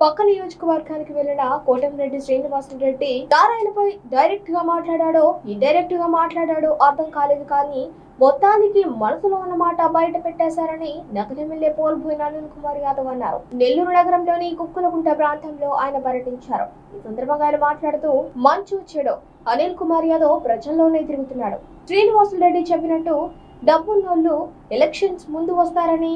పక్క నియోజకవర్గానికి వెళ్ళిన కోటంరెడ్డి శ్రీనివాసరెడ్డి నారాయణపై డైరెక్ట్గా మాట్లాడాడో ఇండైరెక్ట్గా మాట్లాడాడో అర్థం కాలేదు కానీ మొత్తానికి మనసులో ఉన్న మాట బయట పెట్టేశారని నగర ఎమ్మెల్యే పోల్భోయిన అనిల్ కుమార్ యాదవ్ అన్నారు. నెల్లూరు నగరంలోని కుక్కులగుంట ప్రాంతంలో ఆయన పర్యటించారు. ఈ సందర్భంగా ఆయన మాట్లాడుతూ మంచు చెడు. అనిల్ కుమార్ యాదవ్ ప్రజల్లోనే తిరుగుతున్నాడు. శ్రీనివాసులరెడ్డి చెప్పినట్టు డబ్బున్నోళ్ళు ఎలక్షన్స్ ముందు వస్తారని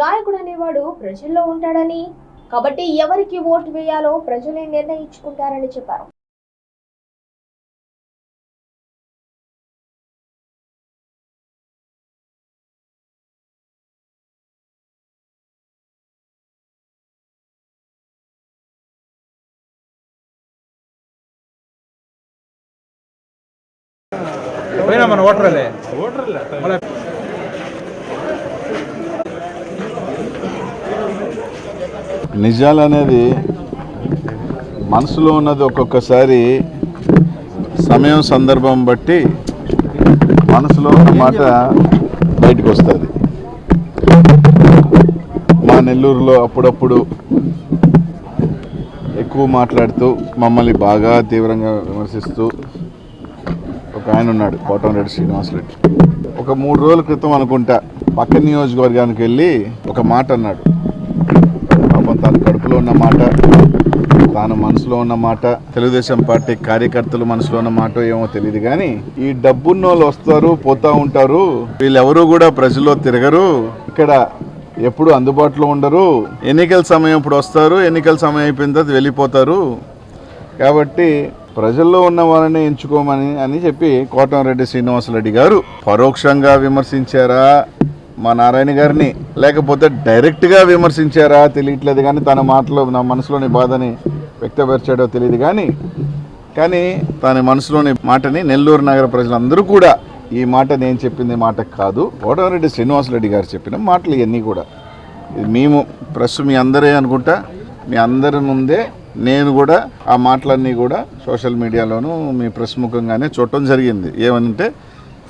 నాయకుడు అనేవాడు ప్రజల్లో ఉంటాడని కాబట్టి ఎవరికి ఓటు వేయాలో ప్రజలే నిర్ణయించుకుంటారని చెప్పారు. పోయినా మన ఓటర్లే? నిజాలు అనేది మనసులో ఉన్నది ఒక్కొక్కసారి సమయం సందర్భం బట్టి మనసులో ఉన్న మాట బయటకు వస్తుంది మా నెల్లూరులో అప్పుడప్పుడు ఎక్కువ మాట్లాడుతూ మమ్మల్ని బాగా తీవ్రంగా విమర్శిస్తూ ఒక ఆయన ఉన్నాడు కోటంరెడ్డి శ్రీనివాసరెడ్డి ఒక మూడు రోజుల క్రితం అనుకుంటా పక్క నియోజకవర్గానికి వెళ్ళి ఒక మాట అన్నాడు పాపం తన కడుపులో ఉన్న మాట తాను మనసులో ఉన్న మాట తెలుగుదేశం పార్టీ కార్యకర్తలు మనసులో ఉన్న మాట ఏమో తెలియదు కానీ ఈ డబ్బున్న వాళ్ళు వస్తారు పోతా ఉంటారు. వీళ్ళెవరూ కూడా ప్రజల్లో తిరగరు. ఇక్కడ ఎప్పుడు అందుబాటులో ఉండరు. ఎన్నికల సమయం ఇప్పుడు వస్తారు ఎన్నికల సమయం అయిపోయిన తర్వాత వెళ్ళిపోతారు. కాబట్టి ప్రజల్లో ఉన్న వాళ్ళని ఎంచుకోమని అని చెప్పి కోటంరెడ్డి శ్రీనివాసరెడ్డి గారు పరోక్షంగా విమర్శించారా? మా నారాయణ గారిని లేకపోతే డైరెక్ట్గా విమర్శించారా తెలియట్లేదు కానీ తన మాటలో నా మనసులోని బాధని వ్యక్తపరిచాడో తెలియదు కానీ కానీ తన మనసులోని మాటని నెల్లూరు నగర ప్రజలందరూ కూడా ఈ మాట నేను చెప్పింది మాట కాదు. కోటమిరెడ్డి శ్రీనివాసరెడ్డి గారు చెప్పిన మాటలు ఇవన్నీ కూడా. ఇది మేము ప్రెస్ మీ అందరే అనుకుంటా మీ అందరి ముందే నేను కూడా ఆ మాటలన్నీ కూడా సోషల్ మీడియాలోనూ మీ ప్రెస్ ముఖంగానే చూడటం జరిగింది. ఏమనంటే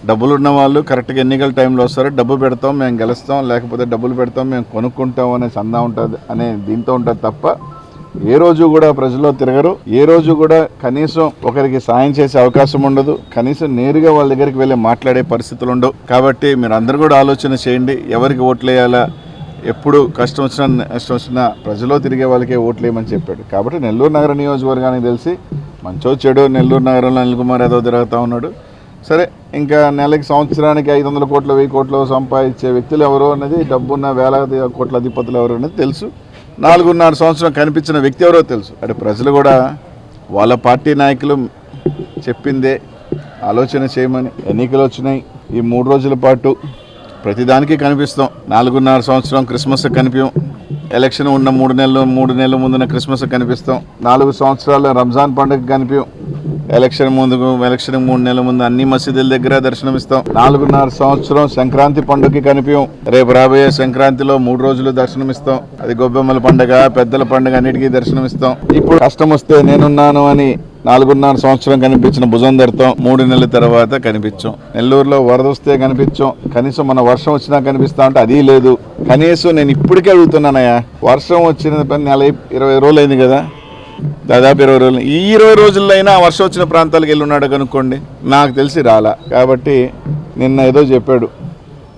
డబ్బులు ఉన్న వాళ్ళు కరెక్ట్గా ఎన్నికల టైంలో వస్తారు డబ్బు పెడతాం మేము గెలుస్తాం లేకపోతే డబ్బులు పెడతాం మేము కొనుక్కుంటాం అనే సందా ఉంటుంది అనే దీంతో ఉంటుంది తప్ప ఏ రోజు కూడా ప్రజల్లో తిరగరు. ఏ రోజు కూడా కనీసం ఒకరికి సాయం చేసే అవకాశం ఉండదు. కనీసం నేరుగా వాళ్ళ దగ్గరికి వెళ్ళి మాట్లాడే పరిస్థితులు ఉండవు. కాబట్టి మీరు అందరు కూడా ఆలోచన చేయండి. ఎవరికి ఓట్లు వేయాలా ఎప్పుడు కష్టం వచ్చినా నష్టం వచ్చినా ప్రజల్లో తిరిగే వాళ్ళకే ఓట్లు వేయమని చెప్పాడు. కాబట్టి నెల్లూరు నగర నియోజకవర్గానికి తెలిసి మంచో చెడు నెల్లూరు నగరంలో అనిల్ కుమార్ యాదవ్ తిరుగుతూ ఉన్నాడు. సరే ఇంకా నెలకి సంవత్సరానికి ఐదు వందల కోట్లు వెయ్యి కోట్లు సంపాదించే వ్యక్తులు ఎవరు అనేది డబ్బున్న వేల కోట్ల అధిపతులు ఎవరు అనేది తెలుసు. నాలుగున్నర సంవత్సరం కనిపించిన వ్యక్తి ఎవరో తెలుసు. అంటే ప్రజలు కూడా వాళ్ళ పార్టీ నాయకులు చెప్పిందే ఆలోచన చేయమని ఎన్నికలు వచ్చినాయి. ఈ మూడు రోజుల పాటు ప్రతిదానికి కనిపిస్తాం. నాలుగున్నర సంవత్సరం క్రిస్మస్ కనిపించం ఎలక్షన్ ఉన్న మూడు నెలలు మూడు నెలల ముందున క్రిస్మస్ కనిపిస్తాం. నాలుగు సంవత్సరాలు రంజాన్ పండుగ కనిపించం ఎలక్షన్ ముందు ఎలక్షన్ మూడు నెలల ముందు అన్ని మసీదుల దగ్గర దర్శనమిస్తాం. నాలుగున్నర సంవత్సరం సంక్రాంతి పండుగకి కనిపించం రేపు రాబోయే సంక్రాంతిలో మూడు రోజులు దర్శనమిస్తాం. అది గొబ్బెమ్మల పండుగ పెద్దల పండుగ అన్నిటికీ దర్శనమిస్తాం. ఇప్పుడు కష్టం వస్తే నేనున్నాను అని నాలుగున్నర సంవత్సరం కనిపించిన భుజం దర్తం మూడు నెలల తర్వాత కనిపించాం. నెల్లూరులో వరద వస్తే కనిపించాం. కనీసం మన వర్షం వచ్చినా కనిపిస్తా ఉంటే అది లేదు. కనీసం నేను ఇప్పటికే అడుగుతున్నానయ్యా. వర్షం వచ్చిన పని నెల ఇరవై రోజులు అయింది కదా. దాదాపు ఇరవై రోజులు. ఈ ఇరవై రోజుల్లో అయినా వర్షం వచ్చిన ప్రాంతాలకు వెళ్ళి ఉన్నాడు కనుక్కోండి నాకు తెలిసి రాలా. కాబట్టి నిన్న ఏదో చెప్పాడు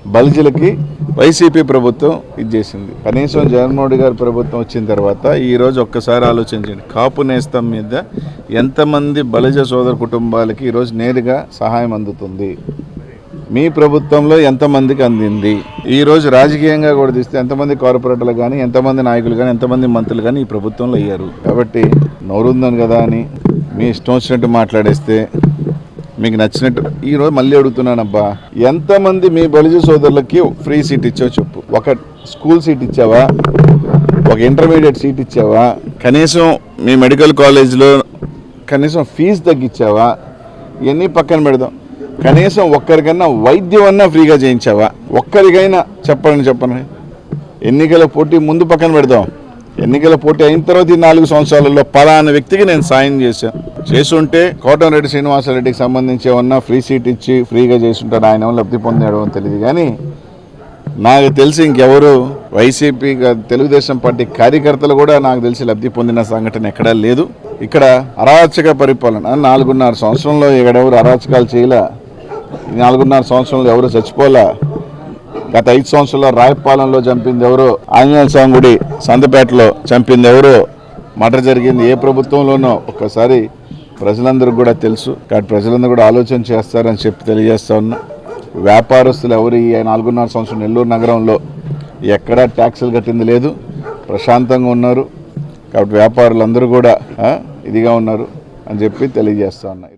బలిజలకి వైసీపీ ప్రభుత్వం ఇది చేసింది. కనీసం జగన్మోహన్ గారి ప్రభుత్వం వచ్చిన తర్వాత ఈ రోజు ఒక్కసారి ఆలోచించండి. కాపు నేస్తం మీద ఎంతమంది బలిజ సోదర కుటుంబాలకి ఈరోజు నేరుగా సహాయం అందుతుంది? మీ ప్రభుత్వంలో ఎంతమందికి అందింది? ఈరోజు రాజకీయంగా కూడా తీస్తే ఎంతమంది కార్పొరేటర్లు కానీ ఎంతమంది నాయకులు కానీ ఎంతమంది మంత్రులు కానీ ఈ ప్రభుత్వంలో అయ్యారు. కాబట్టి నోరుందని కదా అని మీ ఇష్టం వచ్చినట్టు మాట్లాడేస్తే మీకు నచ్చినట్టు ఈరోజు మళ్ళీ అడుగుతున్నానబ్బా. ఎంతమంది మీ బలిజ సోదరులకి ఫ్రీ సీట్ ఇచ్చావో చెప్పు. ఒక స్కూల్ సీట్ ఇచ్చావా? ఒక ఇంటర్మీడియట్ సీట్ ఇచ్చావా? కనీసం మీ మెడికల్ కాలేజ్లో కనీసం ఫీజు తగ్గించావా ఇవన్నీ పక్కన పెడదాం. కనీసం ఒక్కరికన్నా వైద్యం అన్నా ఫ్రీగా చేయించావా? ఒక్కరికైనా చెప్పండి చెప్పండి. ఎన్నికల పోటీ ముందు పక్కన పెడదాం. ఎన్నికల పోటీ అయిన తర్వాత ఈ నాలుగు సంవత్సరాలలో పలానా వ్యక్తికి నేను సాయం చేశాను చేసుంటే కోటంరెడ్డి శ్రీనివాసరెడ్డికి సంబంధించి ఏమన్నా ఫ్రీ సీట్ ఇచ్చి ఫ్రీగా చేసుంటాడు ఆయన లబ్ధి పొందాడు అని తెలియదు. కానీ నాకు తెలిసి ఇంకెవరు వైసీపీ తెలుగుదేశం పార్టీ కార్యకర్తలు కూడా నాకు తెలిసి లబ్ధి పొందిన సంఘటన ఎక్కడా లేదు. ఇక్కడ అరాచక పరిపాలన. నాలుగున్నర సంవత్సరంలో ఎక్కడెవరు అరాచకాలు చేయలే. నాలుగున్నర సంవత్సరంలో ఎవరు చచ్చిపోలే. గత ఐదు సంవత్సరాల్లో రాయపాలెంలో చంపింది ఎవరు? ఆంజనేయ స్వామి గుడి సంతపేటలో చంపింది ఎవరు? మటర్ జరిగింది ఏ ప్రభుత్వంలోనో. ఒక్కసారి ప్రజలందరూ కూడా తెలుసు. కాబట్టి ప్రజలందరూ కూడా ఆలోచన చేస్తారని చెప్పి తెలియజేస్తా ఉన్నా. వ్యాపారస్తులు ఎవరు ఈ నాలుగున్నర సంవత్సరం నెల్లూరు నగరంలో? ఎక్కడా ట్యాక్సులు కట్టింది లేదు. ప్రశాంతంగా ఉన్నారు. కాబట్టి వ్యాపారులందరూ కూడా ఇదిగా ఉన్నారు అని చెప్పి తెలియజేస్తా ఉన్నాయి